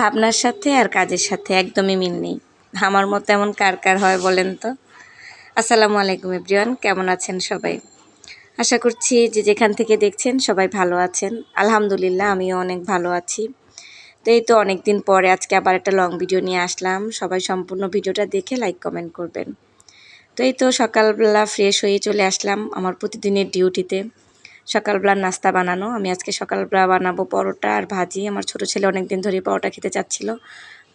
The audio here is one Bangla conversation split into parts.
ভাবনার সাথে আর কাজের সাথে একদমই মিল নেই। আমার মতো এমন কার কার হয় বলেন তো? আসসালামু আলাইকুম এভরিওয়ান, কেমন আছেন সবাই? আশা করছি যে যেখান থেকে দেখছেন সবাই ভালো আছেন। আলহামদুলিল্লাহ, আমিও অনেক ভালো আছি। তো এই তো অনেক দিন পরে আজকে আবার একটা লং ভিডিও নিয়ে আসলাম। সবাই সম্পূর্ণ ভিডিওটা দেখে লাইক কমেন্ট করবেন। তো এই তো সকালবেলা ফ্রেশ হয়ে চলে আসলাম আমার প্রতিদিনের ডিউটিতে সকালবেলার নাস্তা বানানো। আমি আজকে সকালবেলা বানাবো পরোটা আর ভাজি। আমার ছোট ছেলে অনেক দিন ধরে পরোটা খেতে চাচ্ছিল।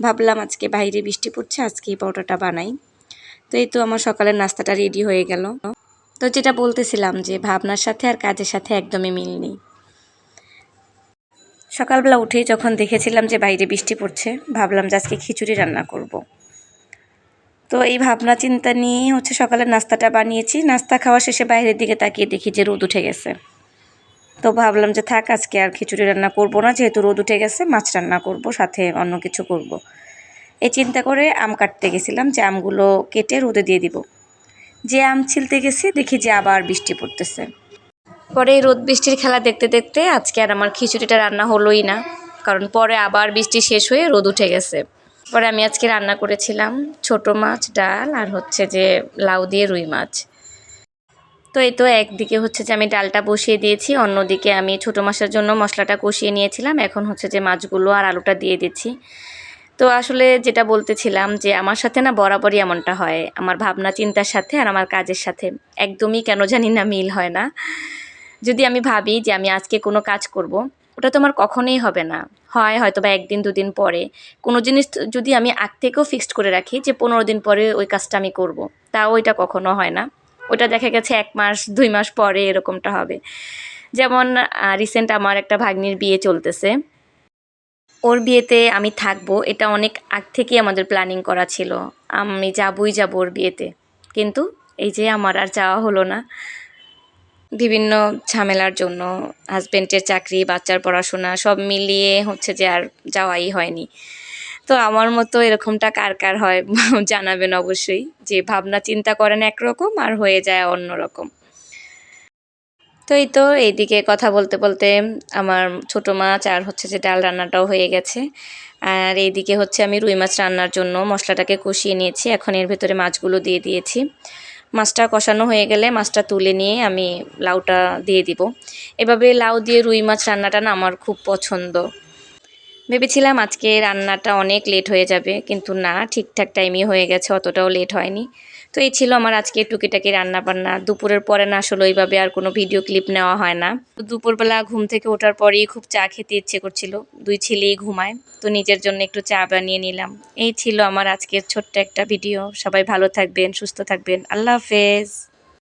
ভাবলাম আজকে বাইরে বৃষ্টি পড়ছে আজকে এই পরোটাটা বানাই। তো এই তো আমার সকালের নাস্তাটা রেডি হয়ে গেল। তো যেটা বলতেছিলাম যে ভাবনার সাথে আর কাজের সাথে একদমই মিল নেই। সকালবেলা উঠেই যখন দেখেছিলাম যে বাইরে বৃষ্টি পড়ছে, ভাবলাম যে আজকে খিচুড়ি রান্না করব। তো এই ভাবনা চিন্তা নিয়েই হচ্ছে সকালের নাস্তাটা বানিয়েছি। নাস্তা খাওয়া শেষে বাইরের দিকে তাকিয়ে দেখি যে রোদ উঠে গেছে। তো ভাবলাম যে থাক, আজকে আর খিচুড়ি রান্না করব না, যেহেতু রোদ উঠে গেছে, মাছ রান্না করব, সাথে অন্য কিছু করব। এই চিন্তা করে আম কাটতে গেছিলাম, যে আমগুলো কেটে রোদে দিয়ে দিব। যে আম ছিলতে গেছি, দেখি যে আবার বৃষ্টি পড়তেছে। পরে এই রোদ বৃষ্টির খেলা দেখতে দেখতে আজকে আর আমার খিচুড়িটা রান্না হলোই না, কারণ পরে আবার বৃষ্টি শেষ হয়ে রোদ উঠে গেছে। পরে আমি আজকে রান্না করেছিলাম ছোট মাছ, ডাল, আর হচ্ছে যে লাউ দিয়ে রুই মাছ। তো এই তো একদিকে হচ্ছে যে আমি ডালটা বসিয়ে দিয়েছি, অন্যদিকে আমি ছোটো মাছের জন্য মশলাটা কষিয়ে নিয়েছিলাম। এখন হচ্ছে যে মাছগুলো আর আলুটা দিয়ে দিচ্ছি। তো আসলে যেটা বলতেছিলাম যে আমার সাথে না বরাবরই এমনটা হয়, আমার ভাবনা চিন্তার সাথে আর আমার কাজের সাথে। একদমই কেন জানি না মিল হয় না। যদি আমি ভাবি যে আমি আজকে কোনো কাজ করব, ওটা তো আমার কখনোই হবে না। হয় হয়তো বা একদিন, দুদিন পরে। কোনো জিনিস যদি আমি আগ থেকেও ফিক্সড করে রাখি যে পনেরো দিন পরে ওই কাজটা আমি করব। তাও ওইটা কখনো হয় না। ওটা দেখা গেছে এক মাস, দুই মাস পরে এরকমটা হবে। যেমন রিসেন্ট আমার একটা ভাগ্নির বিয়ে চলতেছে। ওর বিয়েতে আমি থাকব, এটা অনেক আগ থেকেই আমাদের প্ল্যানিং করা ছিল। আমি যাবই যাব ওর বিয়েতে। কিন্তু এই যে আমার আর যাওয়া হলো না। বিভিন্ন ঝামেলার জন্য হাজব্যান্ডের চাকরি, বাচ্চার পড়াশোনা, সব মিলিয়ে হচ্ছে যে আর যাওয়াই হয়নি। তো আমার মতো এরকমটা কার কার হয় জানাবেন অবশ্যই। যে ভাবনা চিন্তা করেন একরকম আর হয়ে যায় অন্য রকম তো এই তো এইদিকে কথা বলতে বলতে আমার ছোটো মাছ আর হচ্ছে যে ডাল রান্নাটাও হয়ে গেছে। আর এইদিকে হচ্ছে আমি রুই মাছ রান্নার জন্য মশলাটাকে কষিয়ে নিয়েছি। এখন এর ভেতরে মাছগুলো দিয়ে দিয়েছি। মাছটা কষানো হয়ে গেলে মাছটা তুলে নিয়ে আমি লাউটা দিয়ে দিব। এভাবে লাউ দিয়ে রুই মাছ রান্নাটা না আমার খুব পছন্দ। ভেবেছিলাম আজকে রান্নাটা অনেক লেট হয়ে যাবে, কিন্তু না, ঠিকঠাক টাইমই হয়ে গেছে, অতটাও লেট হয়নি। তো এই ছিল আমার আজকে টুকিটাকি রান্না বান্না দুপুরের পরে না, আসলে ওইভাবে আর কোনো ভিডিও ক্লিপ নেওয়া হয় না। দুপুরবেলা ঘুম থেকে ওঠার পরেই খুব চা খেতে ইচ্ছে করছিল। দুই ছেলেই ঘুমায়, তো নিজের জন্য একটু চা বানিয়ে নিলাম। এই ছিল আমার আজকের ছোট্ট একটা ভিডিও সবাই ভালো থাকবেন, সুস্থ থাকবেন। আল্লাহ হাফেজ।